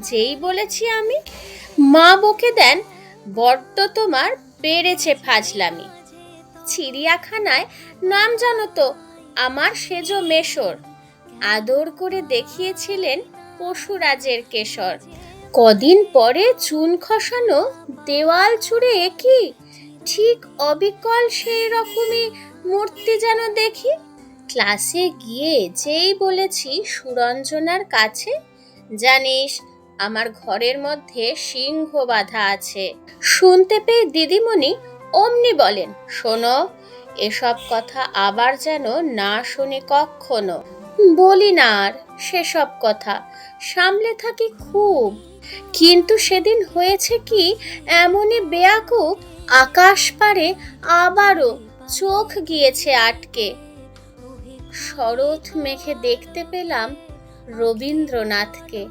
যেই বলেছি আমি, মা বকে দেন বড্ড তোমার বেড়েছে ফাজলামি। চিড়িয়াখানায় নাম জানো তো, আমার সেজ মেশর। আদর করে দেখিয়েছিলেন পশুরাজের কেশর। কদিন পরে চুন খসানো দেওয়াল চুড়ে একই, ঠিক অবিকল সেই রকমই মূর্তি যেন দেখি। ক্লাসে গিয়ে যেই বলেছি সুরঞ্জনার কাছে, জানিস আমার ঘরের মধ্যে সিংহ বাধা আছে। শুনতে পেয়ে দিদিমণি অমনি বলেন, শোনো, এসব কথা আবার যেন না শুনি কখনো। বলি না আর সেসব কথা, সামলে থাকি খুব। কিন্তু সেদিন হয়েছে কি, এমনই বেয়াকুব আকাশ পারে আবারও চোখ গিয়েছে আটকে। শরৎ মেঘে দেখতে পেলাম রবীন্দ্রনাথকে।